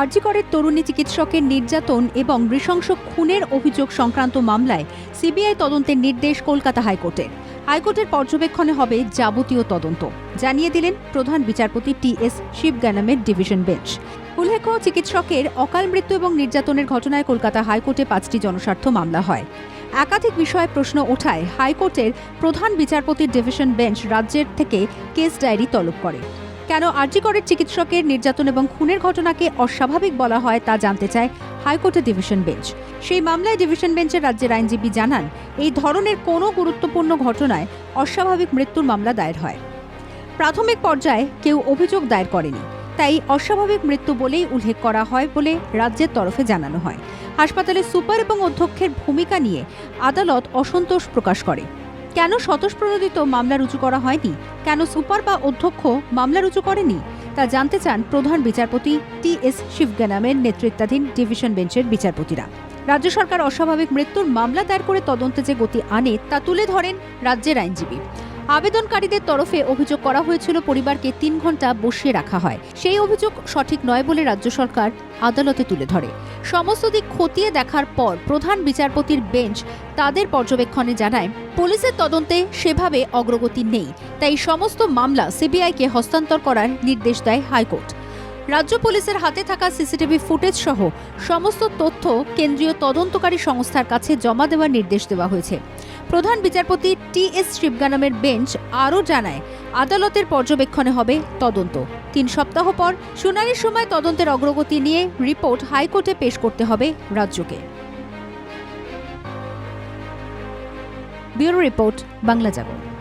আরজিকরের তরুণী চিকিৎসকের নির্যাতন এবং নৃশংস খুনের অভিযোগ সংক্রান্ত মামলায় সিবিআই তদন্তের নির্দেশ কলকাতা হাইকোর্টের। হাইকোর্টের পর্যবেক্ষণে হবে যাবতীয় তদন্ত। জানিয়ে দিলেন প্রধান বিচারপতি টি এস শিবগানামের ডিভিশন বেঞ্চ। উল্লেখ্য, চিকিৎসকের অকাল মৃত্যু এবং নির্যাতনের ঘটনায় কলকাতা হাইকোর্টে পাঁচটি জনস্বার্থ মামলা হয়। একাধিক বিষয়ে প্রশ্ন ওঠায় হাইকোর্টের প্রধান বিচারপতির ডিভিশন বেঞ্চ রাজ্যের থেকে কেস ডায়েরি তলব করে। কেন আরজিকরের চিকিৎসকের নির্যাতন এবং খুনের ঘটনাকে অস্বাভাবিক বলা হয় তা জানতে চায় হাইকোর্টের ডিভিশন বেঞ্চ। সেই মামলায় ডিভিশন বেঞ্চের রাজ্যের আইনজীবী জানান, এই ধরনের কোনো গুরুত্বপূর্ণ ঘটনায় অস্বাভাবিক মৃত্যুর মামলা দায়ের হয়। প্রাথমিক পর্যায়ে কেউ অভিযোগ দায়ের করেনি, তাই অস্বাভাবিক মৃত্যু বলেই উল্লেখ করা হয় বলে রাজ্যের তরফে জানানো হয়। হাসপাতালে সুপার এবং অধ্যক্ষের ভূমিকা নিয়ে আদালত অসন্তোষ প্রকাশ করে। কেন স্বতঃপ্রণোদিত মামলা রুজু করা হয়নি? কেন সুপার বা অধ্যক্ষ মামলা রুজু করেনি? তা জানতে চান প্রধান বিচারপতি টি এস শিবগানামের নেতৃত্বাধীন ডিভিশন বেঞ্চের বিচারপতিরা। রাজ্য সরকার অস্বাভাবিক মৃত্যুর মামলা দায়ের করে তদন্তে যে গতি আনে তা তুলে ধরেন রাজ্যের আইনজীবী। আবেদনকারীদের তরফে অভিযোগ করা হয়েছিল পরিবারকে তিন ঘণ্টা বসিয়ে রাখা হয়। সেই অভিযোগ সঠিক নয় বলে রাজ্য সরকার আদালতে তুলে ধরে। সমস্ত দিক খতিয়ে দেখার পর প্রধান বিচারপতির বেঞ্চ তাদের পর্যবেক্ষণে জানায়, পুলিশের তদন্তে সেভাবে অগ্রগতি নেই, তাই সমস্ত মামলা সিবিআইকে হস্তান্তর করার নির্দেশ দেয় হাইকোর্ট। রাজ্য পুলিশের হাতে থাকা সিসিটিভি ফুটেজ সহ সমস্ত তথ্য কেন্দ্রীয় তদন্তকারী সংস্থার কাছে জমা দেওয়ার নির্দেশ দেওয়া হয়েছে। প্রধান বিচারপতি টি এস শিবগানামের বেঞ্চ আরও জানায়, আদালতের পর্যবেক্ষণে হবে তদন্ত। তিন সপ্তাহ পর শুনানির সময় তদন্তের অগ্রগতি নিয়ে রিপোর্ট হাইকোর্টে পেশ করতে হবে রাজ্যকে। ব্যুরো রিপোর্ট, বাংলা জাগরণ।